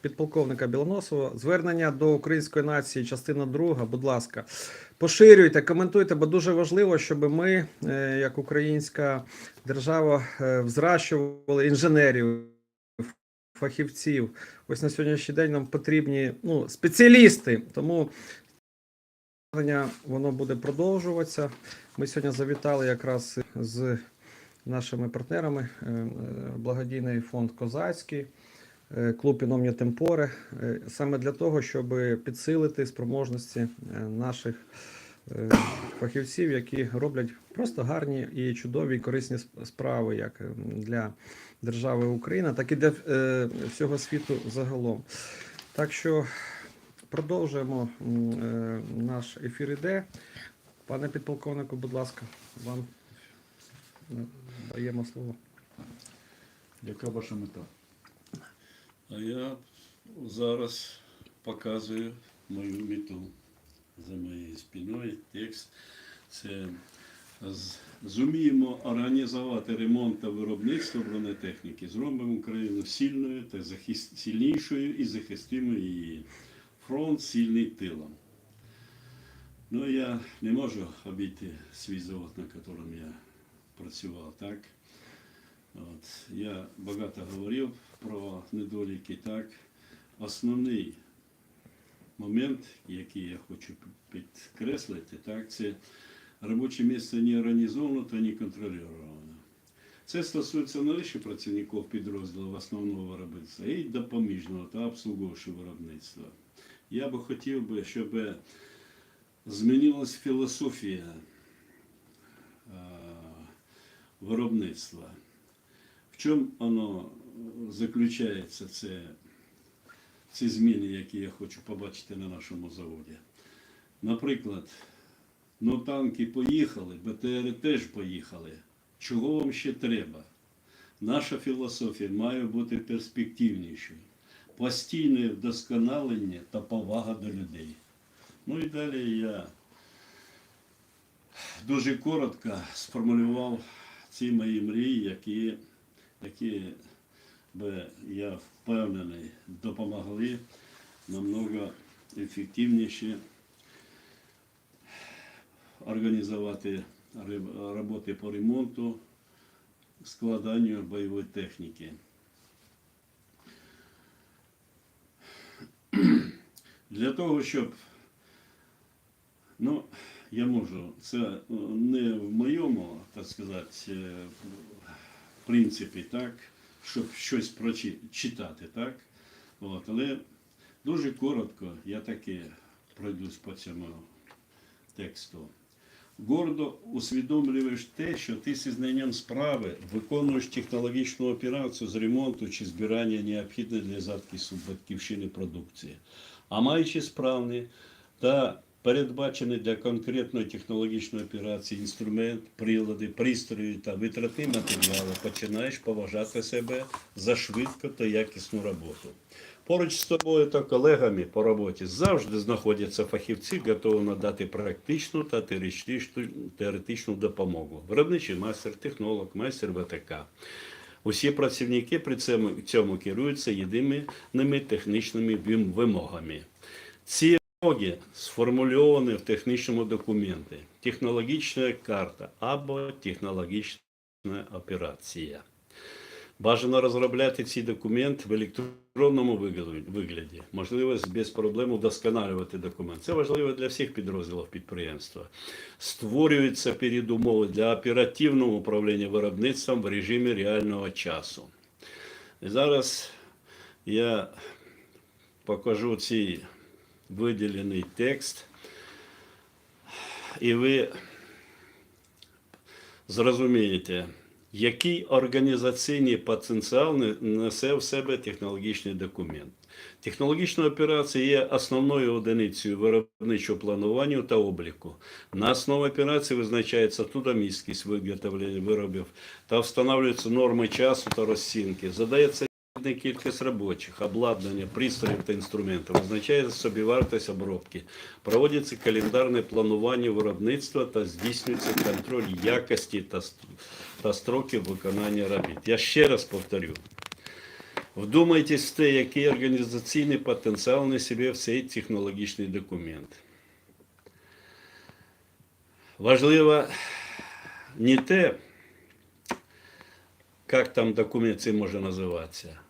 підполковника Білоносова. Звернення до української нації, частина друга. Будь ласка, поширюйте, коментуйте, бо дуже важливо, щоб ми, е, як українська держава, е, взращували інженерів, фахівців. Ось на сьогоднішній день нам потрібні ну, спеціалісти. Тому воно буде продовжуватися. Ми сьогодні завітали якраз з нашими партнерами е, е, благодійний фонд Козацький, е, клуб Іномні Темпоре, е, саме для того, щоб підсилити спроможності е, наших е, фахівців, які роблять просто гарні і чудові і корисні справи, як е, для держави Україна, так і для е, всього світу загалом. Так що продовжуємо е, наш ефір іде. Пане підполковнику, будь ласка, вам е, даємо слово. Яка ваша мета? А я зараз показую мою мету за моєю спиною. Текст це зуміємо організувати ремонт та виробництво бронетехніки. Зробимо Україну сильною та захист... сильнішою і захистимо її. Фронт сильний тилом. Ну, я не можу обійти свій завод, на якому я працював, так? От, я багато говорив про недоліки. Так, основний момент, який я хочу підкреслити, так, це робоче місце не організовано та не контрольовано. Це стосується не лише працівників підрозділу основного виробництва, й допоміжного та обслуговуючого виробництва. Я би хотів би, щоб змінилась філософія е, виробництва. В чому воно заключається, це, ці зміни, які я хочу побачити на нашому заводі? Наприклад, ну танки поїхали, БТРи теж поїхали. Чого вам ще треба? Наша філософія має бути перспективнішою, постійне вдосконалення та повага до людей. Ну і далі я дуже коротко сформулював ці мої мрії, які, які би, я впевнений, допомогли намного ефективніше організувати роботи по ремонту, складанню бойової техніки. Для того, щоб Ну, я можу. Це е, не в моєму, так сказати, е, принципі, так, щоб щось прочитати, так. От, але дуже коротко я таки пройдусь по цьому тексту. Гордо усвідомлюєш те, що ти зі знанням справи виконуєш технологічну операцію з ремонту чи збирання необхідної для захисту батьківщини продукції. А маючи справний та передбачений для конкретної технологічної операції інструмент, прилади, пристрої та витрати матеріали, починаєш поважати себе за швидку та якісну роботу. Поруч з тобою та колегами по роботі завжди знаходяться фахівці, готові надати практичну та теоретичну допомогу. Виробничий майстер, технолог, майстер ВТК. Усі працівники при цьому, цьому керуються єдиними технічними вимогами. Ці вимоги сформульовані в технічному документі. Технологічна карта або технологічна операція. Бажано розробляти цей документ в електронному вигляді-. Можливо, без проблем удосконалювати документ. Це важливо для всіх підрозділів підприємства. Створюються передумови для оперативного управління виробництвом в режимі реального часу. І зараз я покажу цей виділений текст, і ви зрозумієте, який організаційний потенціал несе в себе технологічний документ. Технологічна операція є основною одиницею виробничого планування та обліку. На основі операції визначається трудомісткість виготовлення виробів та встановлюються норми часу та розцінки. Задається відповідна кількість робочих, обладнання, пристроїв та інструментів, визначається собівартість обробки, проводиться календарне планування виробництва та здійснюється контроль якості та, та строків виконання робіт. Я ще раз повторю. Вдумайтесь в те, який організаційний потенціал на себе цей технологічний документ. Важливо не те, як там документ цей може називатися.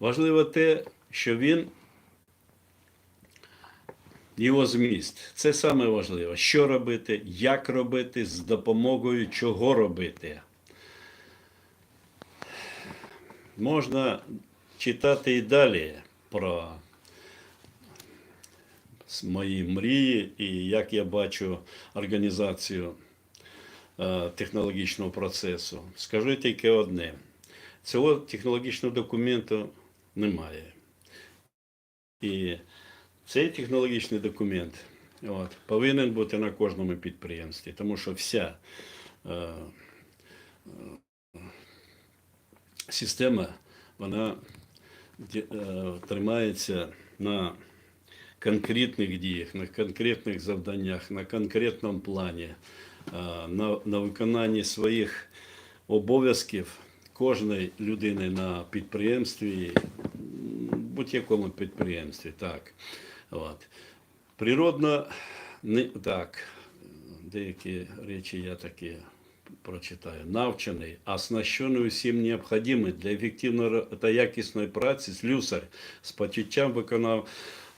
Важливо те, що він, його зміст. Це саме важливе. Що робити, як робити, з допомогою чого робити. Можна читати і далі про мої мрії і як я бачу організацію е, технологічного процесу. Скажу тільки одне: цього технологічного документу немає. І цей технологічний документ от, повинен бути на кожному підприємстві, тому що вся е, е, система вона е, тримається на конкретних діях, на конкретних завданнях, на конкретному плані, е, на, на виконанні своїх обов'язків кожної людини на підприємстві, будь-якому підприємстві. Так. От. Природно, не так, деякі речі я такі прочитаю. Навчений, оснащений усім необхідним для ефективної та якісної праці слюсар з почуттям виконав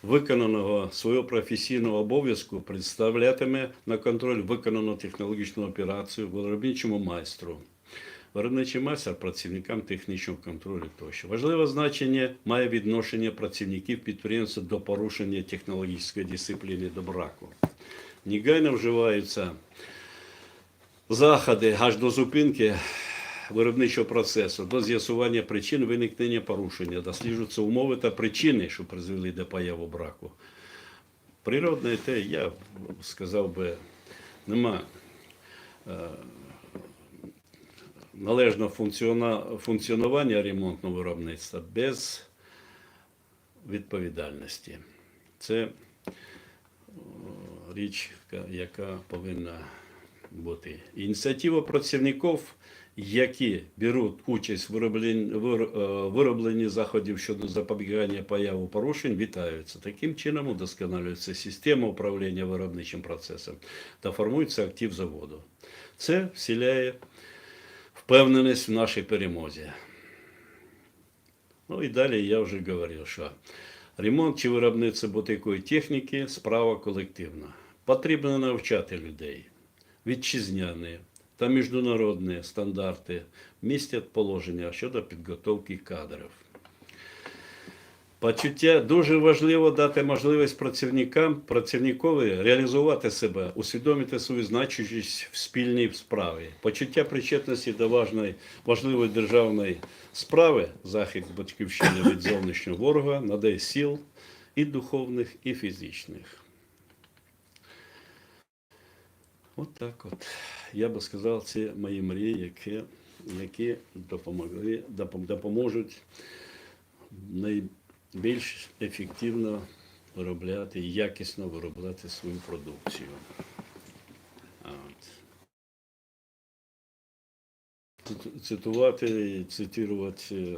виконаного свого професійного обов'язку представлятиме на контроль виконану технологічну операцію виробничому майстру. Виробничий майстер працівникам технічного контролю тощо. Важливе значення має відношення працівників підприємства до порушення технологічної дисципліни до браку. Негайно вживаються заходи аж до зупинки виробничого процесу, до з'ясування причин виникнення порушення, досліджуються умови та причини, що призвели до появи браку. Природне те, я сказав би, нема е, належного функціонування ремонтного виробництва без відповідальності. Це е, річ, яка- повинна бути. Ініціатива працівників, які беруть участь в виробленні, виробленні заходів щодо запобігання появу порушень, вітаються. Таким чином удосконалюється система управління виробничим процесом та формується актив заводу. Це вселяє впевненість в нашій перемозі. Ну і далі я вже говорив, що ремонт чи виробництво будь-якої техніки справа колективна. Потрібно навчати людей. Вітчизняні та міжнародні стандарти містять положення щодо підготовки кадрів. Почуття дуже важливо дати можливість працівникам, працівникові реалізувати себе, усвідомити свою значущість в спільній справі. Почуття причетності до важної, важливої державної справи, захист батьківщини від зовнішнього ворога, надає сил і духовних, і фізичних. От так от. Я би сказав, це мої мрії, які, які допомогли, допом- допоможуть найбільш ефективно виробляти якісно виробляти свою продукцію. От. Цитувати, цитувати е,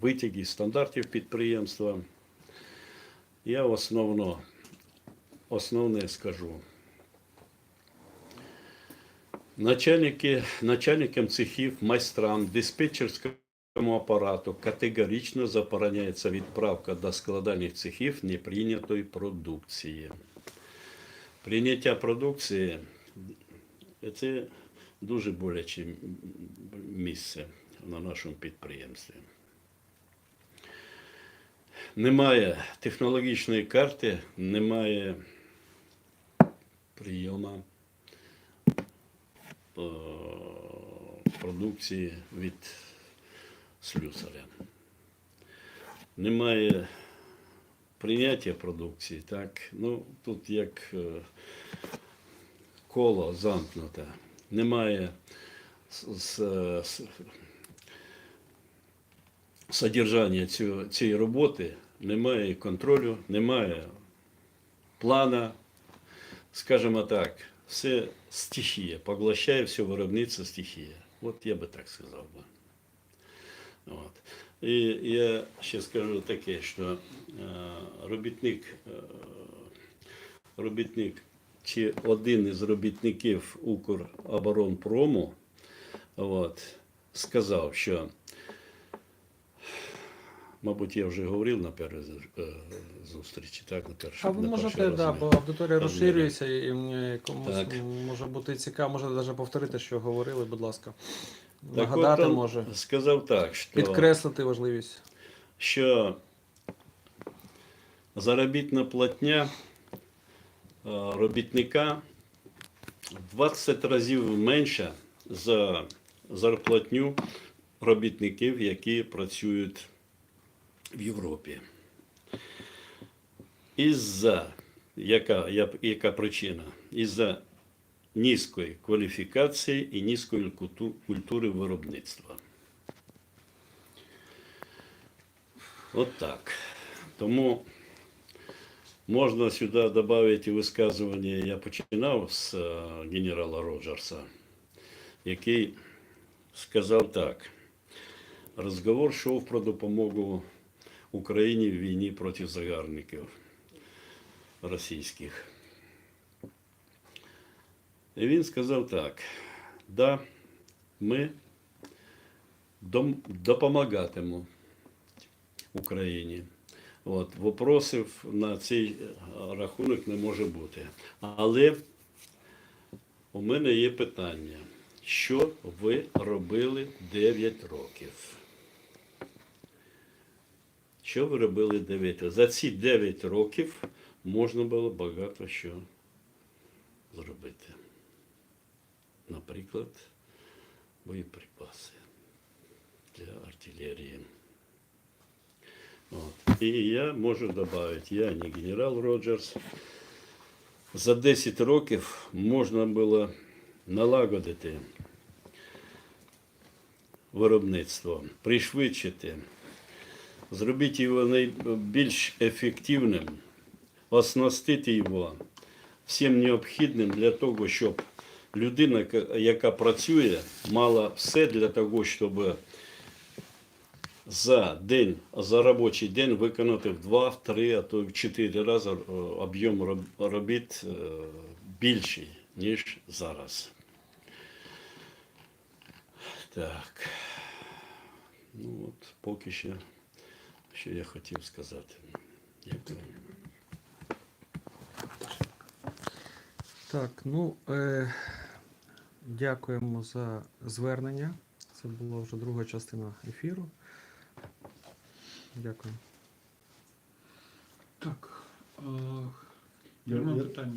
витяги стандартів підприємства. Я основно, основне скажу. Начальники, начальникам цехів, майстрам, диспетчерському апарату категорично забороняється відправка до складальних цехів неприйнятої продукції. Прийняття продукції це дуже боляче місце на нашому підприємстві. Немає технологічної карти, немає прийому е, продукції від слюсаря. Немає прийняття продукції, так? Ну, тут як е, коло замкнуте. Немає с- с- содержання цього, цієї роботи, немає контролю, немає плана, скажімо так, все стихія, поглощає все виробництво стихія. От я би так сказав би. От. І я ще скажу таке, що е, робітник, е, робітник чи один із робітників Укроборонпрому от, сказав, що, мабуть, я вже говорив на першій е, зустрічі, так, на першій А ви на можете, да, бо аудиторія розширюється і комусь Так. може бути цікаво, може навіть повторити, що говорили, будь ласка. Так Нагадати от, он може, сказав так, що підкреслити важливість. що заробітна платня е, робітника в 20 разів менша за зарплатню робітників, які працюють в Європі. Із-за яка, яка причина? Із-за низької кваліфікації і низької культу- культури виробництва. От так. Тому можна сюди додати висказування, я починав з е, генерала Роджерса, який сказав так. Розговор йшов про допомогу Україні в війні проти загарбників російських. Він сказав так: да, ми допомагатимемо Україні. От, вопросів на цей е, рахунок не може бути. Але у мене є питання, що ви робили 9 років? Що ви робили 9 років? За ці 9 років можна було багато що зробити. Наприклад, боєприпаси для артилерії. От. І я можу додати, я не генерал Роджерс. За 10 років можна було налагодити виробництво, пришвидшити, зробити його найбільш ефективним, оснастити його всім необхідним для того, щоб людина, яка- працює, мала все для того, щоб за день, за робочий день виконати в 2, в 3, а то в 4 рази е, об'єм робіт е, більший, ніж зараз. Так. Ну от, поки що, що я хотів сказати. Дякую. Так, ну е, дякуємо за звернення. Це була вже друга частина ефіру. Дякую. Так. е, Я- я- питання.